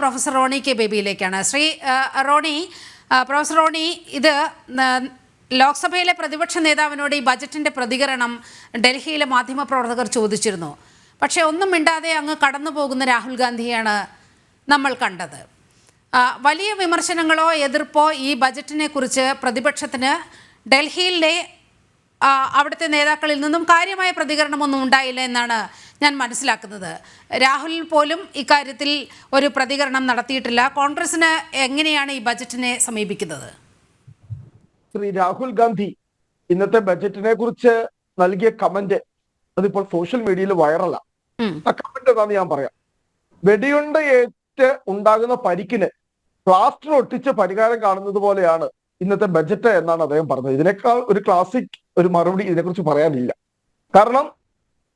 Professor Roni K ബേബിയിലേക്കാണ്. Shri Roni professor Roni ഇത് ലോക്സഭയിലെ പ്രതിപക്ഷ നേതാവിനോട് ഈ ബജറ്റിന്റെ പ്രതികരണം ഡൽഹിയിലെ മാധ്യമപ്രവർത്തകർ ചോദിച്ചിരുന്നു. പക്ഷേ ഒന്നും മിണ്ടാതെ അങ്ങ് കടന്നു പോകുന്ന രാഹുൽ ഗാന്ധിയാണ് നമ്മൾ കണ്ടത്. വലിയ വിമർശനങ്ങളോ എതിർപ്പോ ഈ ബജറ്റിനെ കുറിച്ച് പ്രതിപക്ഷത്തിന് ഡൽഹിയിലെ അവിടുത്തെ നേതാക്കളിൽ നിന്നും കാര്യമായ പ്രതികരണമൊന്നും ഉണ്ടായില്ല എന്നാണ് ഞാൻ മനസ്സിലാക്കുന്നത്. രാഹുൽ പോലും ഇക്കാര്യത്തിൽ ഒരു പ്രതികരണം നടത്തിയിട്ടില്ല. കോൺഗ്രസിന് എങ്ങനെയാണ് ഈ ബജറ്റിനെ സമീപിക്കുന്നത്? ശ്രീ രാഹുൽ ഗാന്ധി ഇന്നത്തെ ബജറ്റിനെ കുറിച്ച് നൽകിയ കമന്റ് അതിപ്പോൾ സോഷ്യൽ മീഡിയയിൽ വൈറലാണ്. ആ കമന്റ് എന്താന്ന് ഞാൻ പറയാം. വെടിയുണ്ട ഏറ്റ് ഉണ്ടാകുന്ന പരിക്കിന് പ്ലാസ്റ്റർ ഒട്ടിച്ച് പരിഹാരം കാണുന്നത് പോലെയാണ് ഇന്നത്തെ ബജറ്റ് എന്നാണ് അദ്ദേഹം പറഞ്ഞത്. ഇതിനേക്കാൾ ഒരു ക്ലാസിക് ഒരു മറുപടി ഇതിനെക്കുറിച്ച് പറയാനില്ല. കാരണം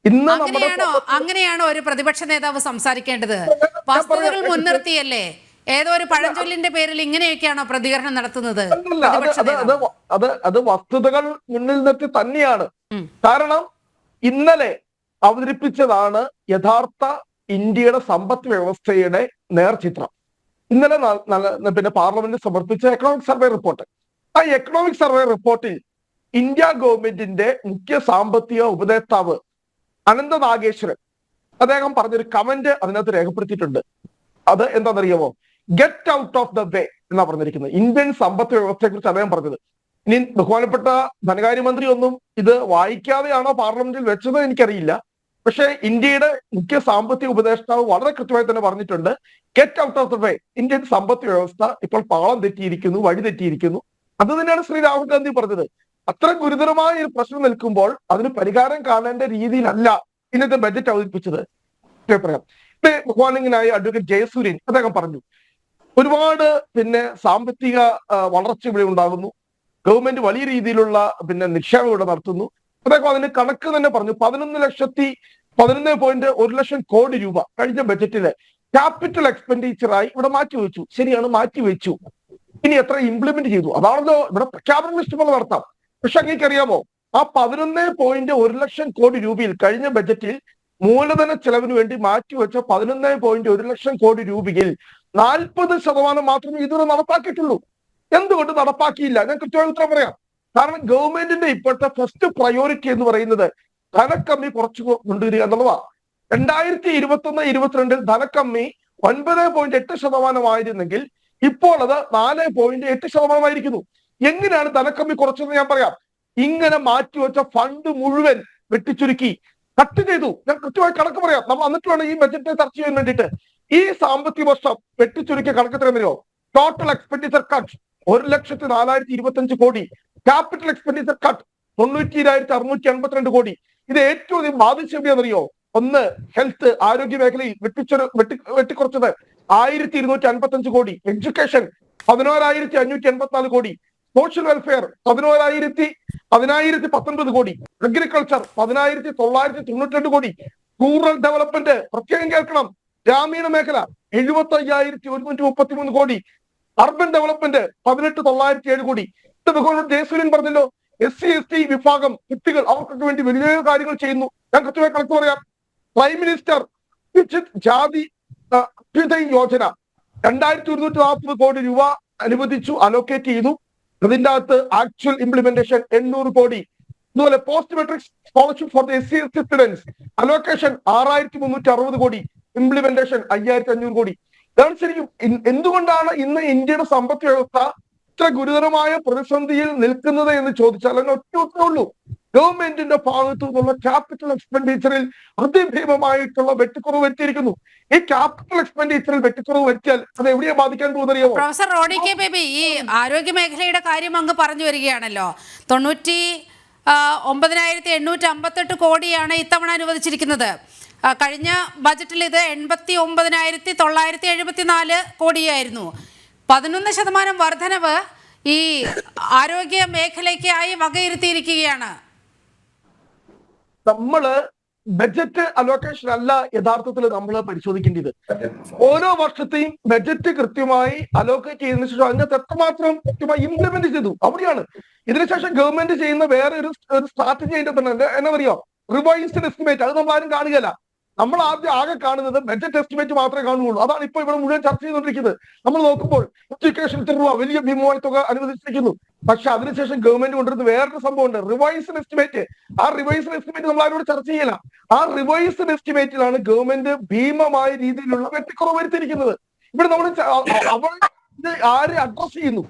അങ്ങനെയാണോ? അങ്ങനെയാണോ ഒരു പ്രതിപക്ഷ നേതാവ് സംസാരിക്കേണ്ടത്? വസ്തുതകൾ മുൻനിർത്തിയല്ലേ? ഏതോ ഒരു പഴഞ്ചൊല്ലിന്റെ പേരിൽ ഇങ്ങനെയൊക്കെയാണോ പ്രതികരണം നടത്തുന്നത്? അത് അത് വസ്തുതകൾ മുന്നിൽ നിർത്തി തന്നെയാണ്. കാരണം ഇന്നലെ അവതരിപ്പിച്ചതാണ് യഥാർത്ഥ ഇന്ത്യയുടെ സമ്പദ് വ്യവസ്ഥയുടെ നേർചിത്രം. ഇന്നലെ പിന്നെ പാർലമെന്റ് സമർപ്പിച്ച എക്കണോമിക് സർവേ റിപ്പോർട്ട് ആ എക്കണോമിക് സർവേ റിപ്പോർട്ടിൽ ഇന്ത്യ ഗവൺമെന്റിന്റെ മുഖ്യ സാമ്പത്തിക ഉപദേഷ്ടാവ് അനന്ത നാഗേശ്വരൻ അദ്ദേഹം പറഞ്ഞൊരു കമന്റ് അതിനകത്ത് രേഖപ്പെടുത്തിയിട്ടുണ്ട്. അത് എന്താണെന്നറിയാമോ? Get out of the way എന്നാ പറഞ്ഞിരിക്കുന്നത്. ഇന്ത്യൻ സമ്പത്ത് വ്യവസ്ഥയെ കുറിച്ച് അദ്ദേഹം പറഞ്ഞത്. ഇനി ബഹുമാനപ്പെട്ട ധനകാര്യമന്ത്രി ഒന്നും ഇത് വായിക്കാതെയാണോ പാർലമെന്റിൽ വെച്ചത് എനിക്കറിയില്ല. പക്ഷെ ഇന്ത്യയുടെ മുഖ്യ സാമ്പത്തിക ഉപദേഷ്ടാവ് വളരെ കൃത്യമായി തന്നെ പറഞ്ഞിട്ടുണ്ട്. Get out of the way Indian സമ്പത്ത് വ്യവസ്ഥ ഇപ്പോൾ പാളം തെറ്റിയിരിക്കുന്നു വഴി തെറ്റിയിരിക്കുന്നു. അത് തന്നെയാണ് ശ്രീ രാഹുൽ ഗാന്ധി പറഞ്ഞത്. അത്ര ഗുരുതരമായ ഒരു പ്രശ്നം നിൽക്കുമ്പോൾ അതിന് പരിഹാരം കാണേണ്ട രീതിയിലല്ല ഇന്നത്തെ ബജറ്റ് അവതരിപ്പിച്ചത്. ഇപ്പൊ ബഹുമാനിങ്ങനായ അഡ്വക്കേറ്റ് ജയസൂര്യൻ അദ്ദേഹം പറഞ്ഞു ഒരുപാട് പിന്നെ സാമ്പത്തിക വളർച്ച ഇവിടെ ഉണ്ടാകുന്നു. ഗവൺമെന്റ് വലിയ രീതിയിലുള്ള പിന്നെ നിക്ഷേപം ഇവിടെ നടത്തുന്നു. അദ്ദേഹം അതിന് കണക്ക് തന്നെ പറഞ്ഞു പതിനൊന്ന് ലക്ഷത്തി പതിനൊന്ന് പോയിന്റ് ഒരു ലക്ഷം കോടി രൂപ കഴിഞ്ഞ ബജറ്റിൽ ക്യാപിറ്റൽ എക്സ്പെൻഡിച്ചറായി ഇവിടെ മാറ്റി വെച്ചു. ശരിയാണ് മാറ്റി വെച്ചു. ഇനി എത്ര ഇംപ്ലിമെന്റ് ചെയ്തു? അതാണല്ലോ ഇവിടെ പ്രഖ്യാപനം ഇഷ്ടംപോലെ നടത്താം. പക്ഷെ അങ്ങേക്ക് അറിയാമോ ആ പതിനൊന്ന് പോയിന്റ് ഒരു ലക്ഷം കോടി രൂപയിൽ കഴിഞ്ഞ ബജറ്റിൽ മൂലധന ചെലവിന് വേണ്ടി മാറ്റിവെച്ച പതിനൊന്ന് പോയിന്റ് ഒരു ലക്ഷം കോടി രൂപയിൽ നാൽപ്പത് ശതമാനം മാത്രമേ ഇതുവരെ നടപ്പാക്കിയിട്ടുള്ളൂ. എന്തുകൊണ്ട് നടപ്പാക്കിയില്ല? ഞാൻ കൃത്യമായി ഉത്തരം പറയാം. കാരണം ഗവൺമെന്റിന്റെ ഇപ്പോഴത്തെ ഫസ്റ്റ് പ്രയോറിറ്റി എന്ന് പറയുന്നത് ധനക്കമ്മി കുറച്ചു കൊണ്ടുവരിക എന്നുള്ളതാണ് രണ്ടായിരത്തി ഇരുപത്തി ഒന്ന് ഇരുപത്തിരണ്ടിൽ ധനക്കമ്മി ഒൻപത് പോയിന്റ് എട്ട് ശതമാനമായിരുന്നെങ്കിൽ ഇപ്പോൾ അത് നാല് പോയിന്റ് എട്ട് ശതമാനമായിരിക്കുന്നു. എങ്ങനെയാണ് ധനക്കമ്മി കുറച്ചതെന്ന് ഞാൻ പറയാം. ഇങ്ങനെ മാറ്റിവെച്ച ഫണ്ട് മുഴുവൻ വെട്ടിച്ചുരുക്കി. കട്ട് ചെയ്തു. ഞാൻ കൃത്യമായി കണക്ക് പറയാം. നമ്മൾ എന്നിട്ട് വേണം ഈ ബജറ്റ് ചർച്ച ചെയ്യാൻ വേണ്ടിയിട്ട്. ഈ സാമ്പത്തിക വർഷം വെട്ടിച്ചുരുക്കിയ കണക്ക് തരുമോ ടോട്ടൽ എക്സ്പെൻഡിച്ചർ കട്ട് ഒരു ലക്ഷത്തി നാലായിരത്തി ഇരുപത്തി അഞ്ച് കോടി. ക്യാപിറ്റൽ എക്സ്പെൻഡിച്ചർ കട്ട് തൊണ്ണൂറ്റിരായിരത്തി അറുന്നൂറ്റി എൺപത്തിരണ്ട് കോടി. ഇത് ഏറ്റവും അധികം ബാധിച്ച എവിടെയാണെന്നറിയോ ഒന്ന് ഹെൽത്ത് ആരോഗ്യ മേഖലയിൽ വെട്ടിച്ചൊരു വെട്ടി വെട്ടിക്കുറച്ചത് ആയിരത്തി ഇരുന്നൂറ്റി അൻപത്തി അഞ്ച് കോടി. എഡ്യൂക്കേഷൻ പതിനോരായിരത്തി അഞ്ഞൂറ്റി എൺപത്തിനാല് കോടി. സോഷ്യൽ വെൽഫെയർ പതിനോരായിരത്തി പതിനായിരത്തി പത്തൊൻപത് കോടി. അഗ്രികൾച്ചർ പതിനായിരത്തി തൊള്ളായിരത്തി തൊണ്ണൂറ്റി രണ്ട് കോടി. റൂറൽ ഡെവലപ്മെന്റ് പ്രത്യേകം കേൾക്കണം. ഗ്രാമീണ മേഖല എഴുപത്തി അയ്യായിരത്തി ഒരുന്നൂറ്റി മുപ്പത്തി മൂന്ന് കോടി. അർബൻ ഡെവലപ്മെന്റ് പതിനെട്ട് തൊള്ളായിരത്തി ഏഴ് കോടി. ജയസൂര്യൻ പറഞ്ഞല്ലോ എസ് സി എസ് ടി വിഭാഗം കുട്ടികൾ അവർക്കൊക്കെ വേണ്ടി വലിയ കാര്യങ്ങൾ ചെയ്യുന്നു. ഞാൻ കൃത്യമായി കണക്ക് പറയാം. പ്രൈം മിനിസ്റ്റർ ജാതി അഭ്യുദയ യോജന രണ്ടായിരത്തി ഒരുന്നൂറ്റി നാൽപ്പത് കോടി രൂപ അനുവദിച്ചു അലോക്കേറ്റ് ചെയ്തു. അതിന്റെ അകത്ത് ആക്ച്വൽ ഇംപ്ലിമെന്റേഷൻ എണ്ണൂറ് കോടി. അതുപോലെ post matric scholarship for the S C S C students allocation ആറായിരത്തി മുന്നൂറ്റി അറുപത് കോടി. ഇംപ്ലിമെന്റേഷൻ അയ്യായിരത്തി അഞ്ഞൂറ് കോടി. ഇതാണ് ശരിക്കും എന്തുകൊണ്ടാണ് ഇന്ന് ഇന്ത്യയുടെ സമ്പദ് വ്യവസ്ഥ ഇത്ര ഗുരുതരമായ പ്രതിസന്ധിയിൽ നിൽക്കുന്നത് എന്ന് ചോദിച്ചാൽ അതിന് ഒറ്റ ഉത്തരവേ ഉള്ളൂ. ഗവൺമെന്റിന്റെ ഭാഗത്തു നിന്നുള്ള ക്യാപിറ്റൽ എക്സ്പെൻഡിച്ചറിൽ അതിഭീമമായിട്ടുള്ള വെട്ടിക്കുറവ് വരുത്തിയിരിക്കുന്നു. ഈ ക്യാപിറ്റൽ എക്സ്പെൻഡിച്ചറിൽ വെട്ടിക്കുറവ് വരുത്തിയാൽ അത് എവിടെയാ ബാധിക്കാൻ പോകുന്നറിയോ പ്രൊഫസർ റോഡി കെ ബേബി ഈ ആരോഗ്യ മേഖലയുടെ കാര്യം അങ്ങ് പറഞ്ഞു വരികയാണല്ലോ. തൊണ്ണൂറ്റി ഒമ്പതിനായിരത്തി എണ്ണൂറ്റി അമ്പത്തെട്ട് കോടിയാണ് ഇത്തവണ അനുവദിച്ചിരിക്കുന്നത്. കഴിഞ്ഞ ബജറ്റിൽ ഇത് എൺപത്തി ഒമ്പതിനായിരത്തി തൊള്ളായിരത്തി എഴുപത്തി നാല് കോടിയായിരുന്നു. പതിനൊന്ന് ശതമാനം വർധനവ് ഈ ആരോഗ്യ മേഖലയ്ക്കായി വകയിരുത്തിയിരിക്കുകയാണ്. നമ്മൾ ബജറ്റ് അലോക്കേഷൻ അല്ല യഥാർത്ഥത്തിൽ നമ്മൾ പരിശോധിക്കേണ്ടത്. ഓരോ വർഷത്തെയും ബജറ്റ് കൃത്യമായി അലോക്കേറ്റ് ചെയ്തതിനു ശേഷം അതിനകത്ത് എത്രമാത്രം കൃത്യമായി ഇംപ്ലിമെന്റ് ചെയ്തു. അവിടെയാണ്. ഇതിനുശേഷം ഗവൺമെന്റ് ചെയ്യുന്ന വേറെ ഒരു സ്ട്രാറ്റജി അതിന്റെ തന്നെ എന്നാ അറിയോ റിവൈസ്ഡ് എസ്റ്റിമേറ്റ് അത് നമ്മൾ ആരും കാണുകയല്ല. നമ്മൾ ആദ്യം ആകെ കാണുന്നത് ബഡ്ജറ്റ് എസ്റ്റിമേറ്റ് മാത്രമേ കാണുകയുള്ളൂ. അതാണ് ഇപ്പോൾ ഇവിടെ മുഴുവൻ ചർച്ച ചെയ്തുകൊണ്ടിരിക്കുന്നത്. നമ്മൾ നോക്കുമ്പോൾ എഡ്യൂക്കേഷൻ ഇത്ര രൂപ വലിയ ഭീമമായ തുക അനുവദിച്ചിരിക്കുന്നു. പക്ഷെ അതിനുശേഷം ഗവൺമെന്റ് കൊണ്ടുവരുന്ന വേറൊരു സംഭവമുണ്ട്. റിവൈസ്ഡ് എസ്റ്റിമേറ്റ് ആ റിവൈസ്ഡ് എസ്റ്റിമേറ്റ് നമ്മൾ ആരോട് ചർച്ച ചെയ്യില്ല. ആ റിവൈസ്ഡ് എസ്റ്റിമേറ്റിലാണ് ഗവൺമെന്റ് ഭീമമായ രീതിയിലുള്ള വെട്ടിക്കുറവ് വരുത്തിയിരിക്കുന്നത്. ഇവിടെ നമ്മൾ അവർ ആര് അഡ്രസ് ചെയ്യുന്നു?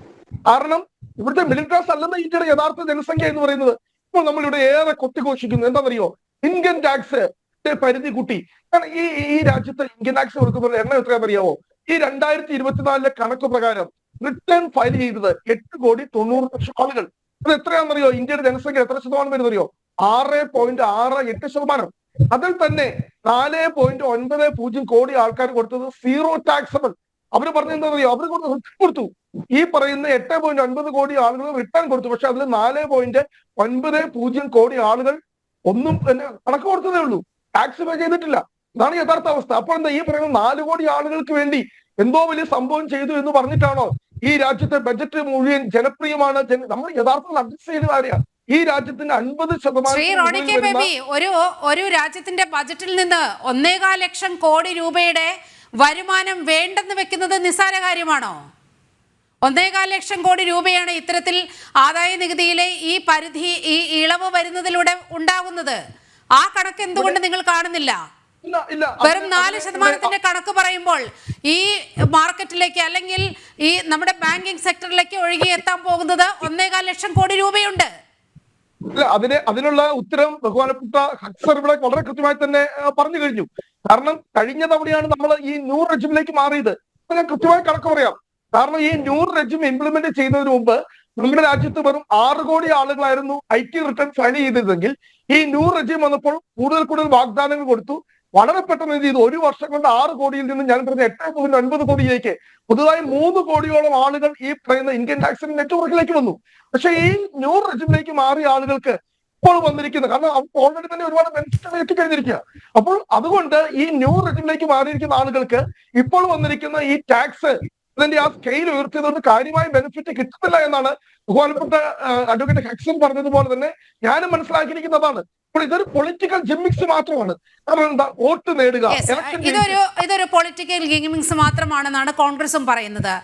കാരണം ഇവിടുത്തെ മിഡിൽ ക്ലാസ് അല്ലെന്ന ഇന്ത്യയുടെ യഥാർത്ഥ ജനസംഖ്യ എന്ന് പറയുന്നത് ഇപ്പോൾ നമ്മൾ ഇവിടെ ഏറെ കൊത്തിഘോഷിക്കുന്നു. എന്താണെന്നറിയോ? ഇന്ത്യൻ ടാക്സ് പരിധി കൂട്ടി. ഈ ഈ രാജ്യത്തെ ഇൻകം ടാക്സ് കൊടുക്കുന്ന എണ്ണം എത്രയാണെന്നറിയാവോ? ഈ രണ്ടായിരത്തി ഇരുപത്തിനാലിലെ കണക്ക് പ്രകാരം റിട്ടേൺ ഫയൽ ചെയ്തത് എട്ട് കോടി തൊണ്ണൂറ് ലക്ഷം ആളുകൾ. അത് എത്രയാണെന്നറിയോ? ഇന്ത്യയുടെ ജനസംഖ്യ എത്ര ശതമാനം വരുന്നറിയോ? ആറ് പോയിന്റ് ആറ് എട്ട് ശതമാനം. അതിൽ തന്നെ നാല് പോയിന്റ് ഒൻപത് പൂജ്യം കോടി ആൾക്കാർ കൊടുത്തത് സീറോ ടാക്സബിൾ. അവർ പറഞ്ഞത് എന്താണെന്നറിയോ? അവർ കൊടുത്ത് റിട്ടേൺ കൊടുത്തു. ഈ പറയുന്ന എട്ട് പോയിന്റ് ഒൻപത് കോടി ആളുകൾ റിട്ടേൺ കൊടുത്തു. പക്ഷെ അതിൽ നാല് പോയിന്റ് ഒൻപത് പൂജ്യം കോടി ആളുകൾ ഒന്നും കണക്ക് കൊടുത്തതേ ഉള്ളൂ. ടാക്സ് പേ ചെയ്തിട്ടില്ല. ഇതാണ് യഥാർത്ഥ അവസ്ഥ. അപ്പോൾ എന്താ ഈ പറയുന്ന നാല് കോടി ആളുകൾക്ക് വേണ്ടി എന്തോ വലിയ സംഭവം ചെയ്തു എന്ന് പറഞ്ഞിട്ടാണോ ഈ രാജ്യത്തെ ബജറ്റ് മുഴുവൻ ജനപ്രിയമാണ്? നമ്മൾ യഥാർത്ഥത്തിൽ അഡ്ജസ്റ്റ് കാര്യമാണ് ഈ രാജ്യത്തിന്റെ അൻപത് ശതമാനം ഒരു ഒരു രാജ്യത്തിന്റെ ബജറ്റിൽ നിന്ന് ഒന്നേകാൽ ലക്ഷം കോടി രൂപയുടെ വരുമാനം വേണ്ടെന്ന് വെക്കുന്നത് നിസ്സാര കാര്യമാണോ? ഒന്നേകാൽ ലക്ഷം കോടി രൂപയാണ് ഇത്തരത്തിൽ ആദായ നികുതിയിലെ ഈ പരിധി ഈ ഇളവ് വരുന്നതിലൂടെ ഉണ്ടാകുന്നത്. ആ കണക്ക് എന്തുകൊണ്ട് നിങ്ങൾ കാണുന്നില്ല? വെറും നാല് ശതമാനത്തിന്റെ കണക്ക് പറയുമ്പോൾ ഈ മാർക്കറ്റിലേക്ക് അല്ലെങ്കിൽ ഈ നമ്മുടെ ബാങ്കിങ് സെക്ടറിലേക്ക് ഒഴുകി എത്താൻ പോകുന്നത് ഒന്നേകാൽ ലക്ഷം കോടി രൂപയുണ്ട്. ഇല്ല, അതിന് അതിനുള്ള ഉത്തരം ബഹുമാനപ്പെട്ട ഹക്സർ ഇവിടെ വളരെ കൃത്യമായി തന്നെ പറഞ്ഞു കഴിഞ്ഞു. കാരണം കഴിഞ്ഞ തവണയാണ് നമ്മൾ ഈ ന്യൂ റെജിമിലേക്ക് മാറിയത്. ഞാൻ കൃത്യമായി കണക്ക് പറയാം. കാരണം ഈ ന്യൂ റെജിം ഇംപ്ലിമെന്റ് ചെയ്യുന്നതിന് മുമ്പ് നമ്മുടെ രാജ്യത്ത് വെറും ആറ് കോടി ആളുകളായിരുന്നു ഐ ടി റിട്ടേൺ ഫയൽ ചെയ്തിരുന്നെങ്കിൽ ഈ ന്യൂ റെജിം വന്നപ്പോൾ കൂടുതൽ കൂടുതൽ വാഗ്ദാനങ്ങൾ കൊടുത്തു. വളരെ പെട്ടെന്ന് എന്ത് ചെയ്തു? ഒരു വർഷം കൊണ്ട് ആറ് കോടിയിൽ നിന്ന് ഞാൻ പറഞ്ഞ എട്ട് പോയിന്റ് ഒൻപത് കോടിയിലേക്ക് പുതുതായി മൂന്ന് കോടിയോളം ആളുകൾ ഈ പറയുന്ന ഇന്ത്യൻ ടാക്സ് നെറ്റ്വർക്കിലേക്ക് വന്നു. പക്ഷേ ഈ ന്യൂ റെജിമിലേക്ക് മാറിയ ആളുകൾക്ക് ഇപ്പോൾ വന്നിരിക്കുന്നത് കാരണം ഓൾറെഡി തന്നെ ഒരുപാട് ബെനിഫിറ്റ് എത്തിക്കഴിഞ്ഞിരിക്കുക. അപ്പോൾ അതുകൊണ്ട് ഈ ന്യൂ റെജിമിലേക്ക് മാറിയിരിക്കുന്ന ആളുകൾക്ക് ഇപ്പോൾ വന്നിരിക്കുന്ന ഈ ടാക്സ് അതിന്റെ ആ സ്കെയിൽ ഉയർത്തിയതുകൊണ്ട് കാര്യമായ ബെനിഫിറ്റ് കിട്ടുന്നില്ല എന്നാണ് ബഹുമാനപ്പെട്ട അഡ്വക്കേറ്റ് ഹെക്സൺ പറഞ്ഞതുപോലെ തന്നെ ഞാനും മനസ്സിലാക്കിയിരിക്കുന്നതാണ്. അപ്പോൾ ഇതൊരു പൊളിറ്റിക്കൽ ജിമ്മിക്സ് മാത്രമാണ്. കാരണം എന്താ വോട്ട് നേടുക ഇതൊരു ഇതൊരു പൊളിറ്റിക്കൽ ഗെയിമിങ്സ് മാത്രമാണെന്നാണ് കോൺഗ്രസും പറയുന്നത്.